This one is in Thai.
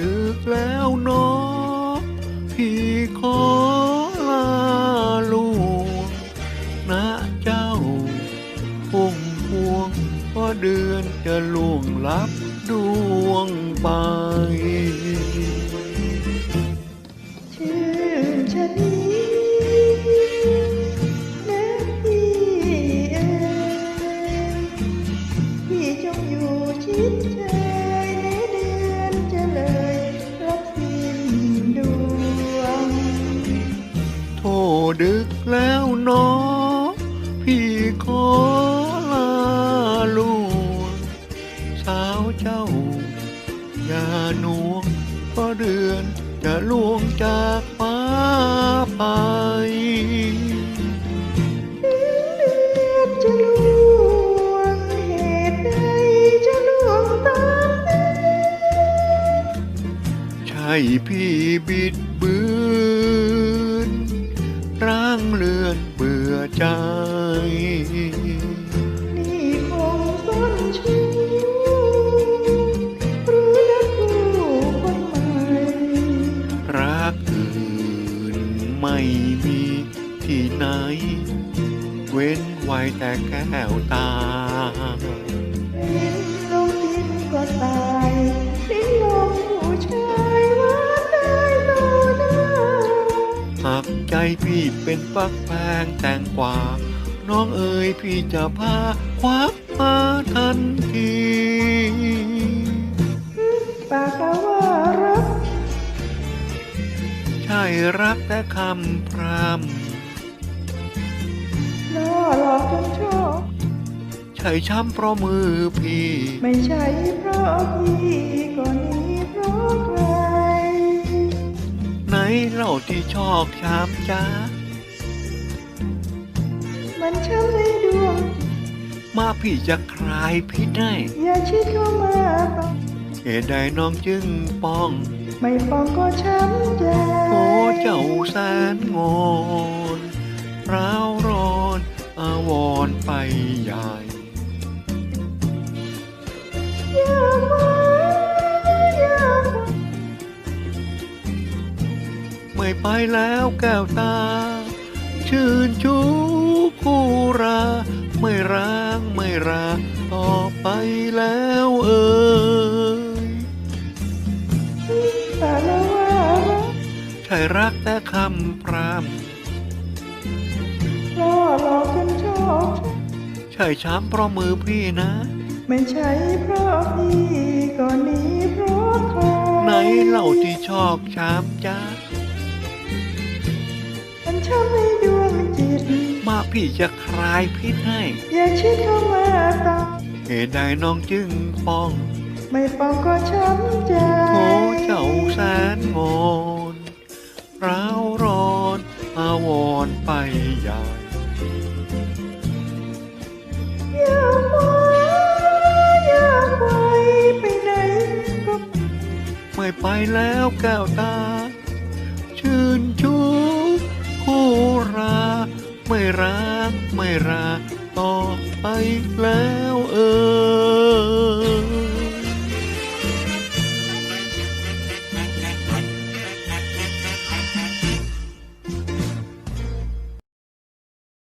ดึกแล้วเนาะพี่ขอลาลูกนะเจ้าพุ่งพวงก็เดือนจะล่วงลับดวงไป ดึกแล้วเนาะพี่ขอลาลวงสาวเจ้า อย่าหน่วงเพราะเดือนจะล่วงจากฟ้าไปจะลวงเหตุใดจะลวงตามนั้นใช่พี่บิดเบือนร่าง เลือนเบื่อใจ นี่คงต้นชู้หรือนักคู่คนใหม่รักอื่นไม่มีที่ไหน เว้นไว้แต่แก้วตาลิ้นลงดินก็ตายลิ้นลงผู้ชาย พี่เป็นฟักแพงแต่งกว่าน้องเอ๋ยพี่จะพาควักมาทันทีปากกาว่ารัก ใช่รักแต่คำพรล่อหลอกจนชอบำใช่ช้ำเพราะมือพี่ ไม่ใช่เพราะพี่ก็หนี้เพราะใคร ไหนเล่าที่ชอกช้ำจ้ามันช้ำในดวงมาพี่จะคลายพิษให้อย่าชิดเข้ามาต้องเหตุใดน้องจึงป้อง ไม่ป้องก็ช้ำใจโอ้เจ้าแสนงอนร้าวร้อนอาวรณ์ไปใหญ่ ไปแล้วแก้วตา ชื่นชูคู่รา ไม่ร้างไม่ราต่อไปแล้วเอ่ยปากแล้วว่าใช่รักแต่คำพรามล่อหลอกจนชอบใช่ช้ำเพราะมือพี่นะ ไม่ใช่เพราะพี่ก็หนี้เพราะใครไหนเล่าที่ชอกช้ำจ้า มันช้ำในดวงจิต มาพี่จะคลายพิษให้ อย่าชิดเข้ามาต้องเหตุใดน้องจึงป้อง ไม่ป้องก็ช้ำใจโอ้เจ้าแสนงอนร้าวร้อนอาวรณ์ไปใหญ่อย่ามาอย่าไปไปไหนก็ไม่ไปแล้วแก้วตา ไม่รักไม่รักต่อไปแล้วเออ